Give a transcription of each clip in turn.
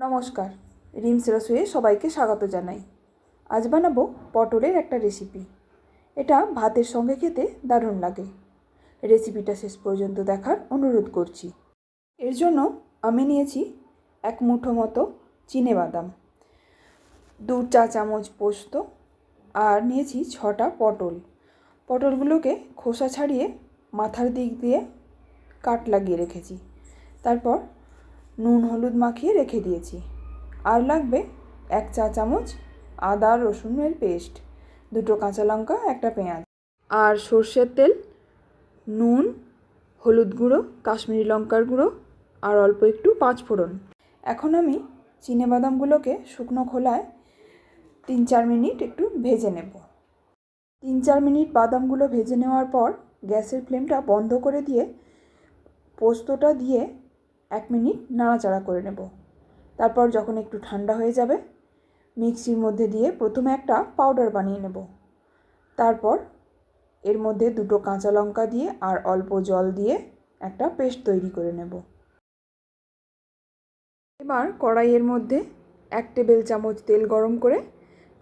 নমস্কার রিমস রসুয়ে সবাইকে স্বাগত জানাই। আজ বানাবো পটলের একটা রেসিপি এটা ভাতের সঙ্গে খেতে দারুণ লাগে। রেসিপিটা শেষ পর্যন্ত দেখার অনুরোধ করছি। এর জন্য আমি নিয়েছি এক মুঠো মতো চিনে বাদাম দু চা চামচ পোস্ত আর নিয়েছি ছটা পটল। পটলগুলোকে খোসা ছাড়িয়ে মাথার দিক দিয়ে কাট লাগিয়ে রেখেছি। তারপর নুন হলুদ মাখিয়ে রেখে দিয়েছি। আর লাগবে এক চা চামচ আদা রসুনের পেস্ট, দুটো কাঁচা লঙ্কা, একটা পেঁয়াজ। আর সর্ষের তেল, নুন, হলুদ গুঁড়ো, কাশ্মীরি লঙ্কার গুঁড়ো, আর অল্প একটু পাঁচ ফোড়ন। এখন আমি বাদামগুলোকে শুকনো খোলায় তিন চার মিনিট একটু ভেজে নেব। তিন চার মিনিট বাদামগুলো ভেজে নেওয়ার পর গ্যাসের ফ্লেমটা বন্ধ করে দিয়ে পোস্তটা দিয়ে এক মিনিট নাড়াচাড়া করে নেব। তারপর যখন একটু ঠান্ডা হয়ে যাবে, মিক্সির মধ্যে দিয়ে প্রথমে একটা পাউডার বানিয়ে নেব। তারপর এর মধ্যে দুটো কাঁচা লঙ্কা দিয়ে আর অল্প জল দিয়ে একটা পেস্ট তৈরি করে নেব। এবার কড়াইয়ের মধ্যে এক টেবিল চামচ তেল গরম করে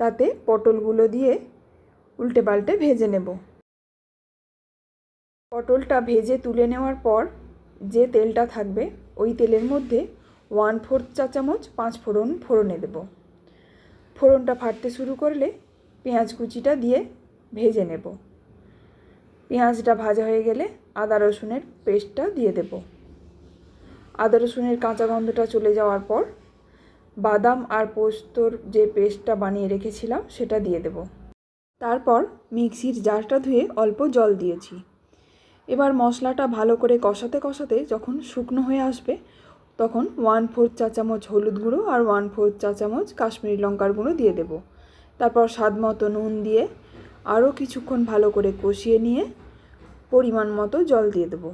তাতে পটলগুলো দিয়ে উল্টে পাল্টে ভেজে নেব। পটলটা ভেজে তুলে নেওয়ার পর যে তেলটা থাকবে ওই তেলের মধ্যে ওয়ান ফোর্থ চা চামচ, পাঁচ ফোড়ন ফোড়নে দেব। ফোড়নটা ফাটতে শুরু করলে পেঁয়াজ কুচিটা দিয়ে ভেজে নেব। পেঁয়াজটা ভাজা হয়ে গেলে আদা রসুনের পেস্টটা দিয়ে দেব। আদা রসুনের কাঁচা গন্ধটা চলে যাওয়ার পর বাদাম আর পোস্তর যে পেস্টটা বানিয়ে রেখেছিলাম সেটা দিয়ে দেব। তারপর মিক্সির জারটা ধুয়ে অল্প জল দিয়েছি। এবার মশলাটা ভালো করে কষাতে কষাতে যখন শুকনো হয়ে আসবে, তখন ওয়ান ফোর্থ চা চামচ হলুদ গুঁড়ো আর ওয়ান ফোর্থ চা চামচ কাশ্মীরি লঙ্কার গুঁড়ো দিয়ে দেব। তারপর স্বাদ মতো নুন দিয়ে আরও কিছুক্ষণ ভালো করে কষিয়ে নিয়ে পরিমাণ মতো জল দিয়ে দেব।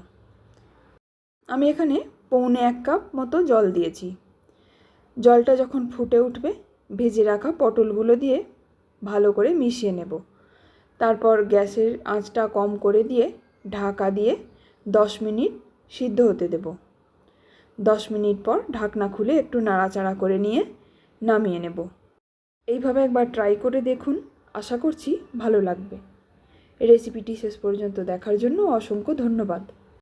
আমি এখানে পৌনে এক কাপ মতো জল দিয়েছি। জলটা যখন ফুটে উঠবে, ভেজে রাখা পটলগুলো দিয়ে ভালো করে মিশিয়ে নেব। তারপর গ্যাসের আঁচটা কম করে দিয়ে ঢাকা দিয়ে দশ মিনিট সিদ্ধ হতে দেব। দশ মিনিট পর ঢাকনা খুলে একটু নাড়াচাড়া করে নিয়ে নামিয়ে নেব। এইভাবে একবার ট্রাই করে দেখুন, আশা করছি ভালো লাগবে। রেসিপিটি শেষ পর্যন্ত দেখার জন্য অসংখ্য ধন্যবাদ।